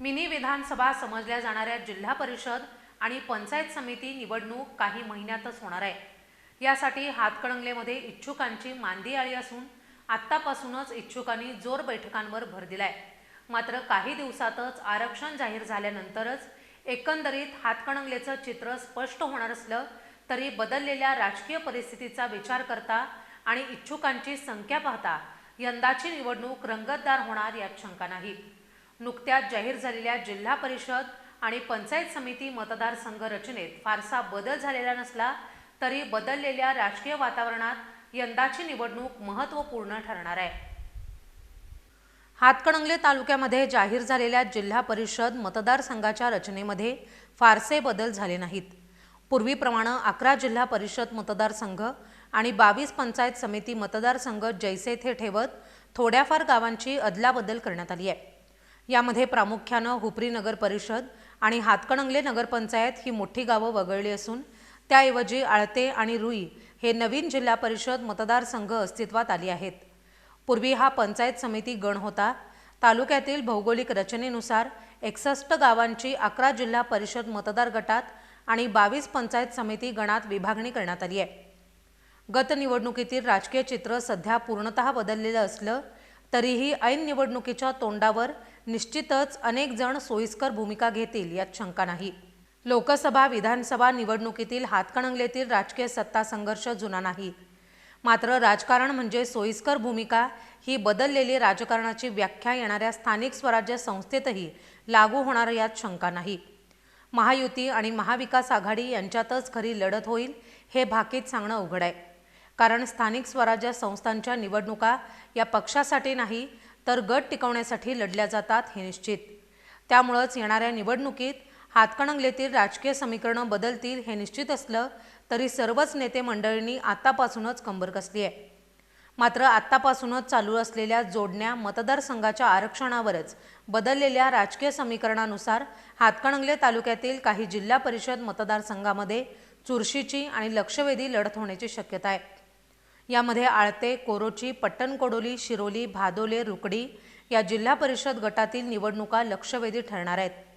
Mini विधानसभा समजल्या जाणाऱ्या जिल्हा परिषद आणि पंचायत समिती निवडणूक काही महिन्यातच होणार आहे. यासाठी हातकणंगलेमध्ये इच्छुकांची मांदी आली असून आत्तापासूनच इच्छुकांनी जोर बैठकांवर भर दिलाय. मात्र काही दिवसातच आरक्षण जाहीर झाल्यानंतरच एकंदरीत हातकणंगलेचं चित्र स्पष्ट होणार असलं तरी बदललेल्या राजकीय परिस्थितीचा विचार करता आणि इच्छुकांची संख्या पाहता यंदाची निवडणूक रंगतदार होणार यात शंका नाही. नुकत्याच जाहीर झालेल्या जिल्हा परिषद आणि पंचायत समिती मतदारसंघ रचनेत फारसा बदल झालेला नसला तरी बदललेल्या राजकीय वातावरणात यंदाची निवडणूक महत्त्वपूर्ण ठरणार आहे. हातकणंगले तालुक्यामध्ये जाहीर झालेल्या जिल्हा परिषद मतदारसंघाच्या रचनेमध्ये फारसे बदल झाले नाहीत. पूर्वीप्रमाणे अकरा जिल्हा परिषद मतदारसंघ आणि बावीस पंचायत समिती मतदारसंघ जैसे थे ठेवत थोड्याफार गावांची अदलाबदल करण्यात आली आहे. यामध्ये प्रामुख्यानं हुपरी नगर परिषद आणि हातकणंगले नगरपंचायत ही मोठी गावं वगळली असून त्याऐवजी आळते आणि रुई हे नवीन जिल्हा परिषद मतदारसंघ अस्तित्वात आली आहेत. पूर्वी हा पंचायत समिती गण होता. तालुक्यातील भौगोलिक रचनेनुसार एकसष्ट गावांची अकरा जिल्हा परिषद मतदार गटात आणि बावीस पंचायत समिती गणात विभागणी करण्यात आली आहे. गत निवडणुकीतील राजकीय चित्र सध्या पूर्णतः बदललेलं असलं तरीही ऐन निवडणुकीच्या तोंडावर निश्चितच अनेक जण सोयीस्कर भूमिका घेतील यात शंका नाही. लोकसभा विधानसभा निवडणुकीतील हातकणंगलेतील राजकीय सत्ता संघर्ष जुना नाही. मात्र राजकारण म्हणजे सोयीस्कर भूमिका ही बदललेली राजकारणाची व्याख्या येणाऱ्या स्थानिक स्वराज्य संस्थेतही लागू होणार यात शंका नाही. महायुती आणि महाविकास आघाडी यांच्यातच खरी लढत होईल हे भाकीत सांगणं अवघड आहे. कारण स्थानिक स्वराज्य संस्थांच्या निवडणुका या पक्षासाठी नाही तर गट टिकवण्यासाठी लढल्या जातात हे निश्चित. त्यामुळंच येणाऱ्या निवडणुकीत हातकणंगलेतील राजकीय समीकरणं बदलतील हे निश्चित असलं तरी सर्वच नेते मंडळींनी आत्तापासूनच कंबर कसली आहे. मात्र आत्तापासूनच चालू असलेल्या जोडण्या मतदारसंघाच्या आरक्षणावरच बदललेल्या राजकीय समीकरणानुसार हातकणंगले तालुक्यातील काही जिल्हा परिषद मतदारसंघामध्ये चुरशीची आणि लक्षवेधी लढत होण्याची शक्यता आहे. यामध्ये आळते कोरोची पट्टणकोडोली शिरोली भादोले रुकडी या जिल्हा परिषद गटातील निवडणुका लक्षवेधी ठरणार आहेत.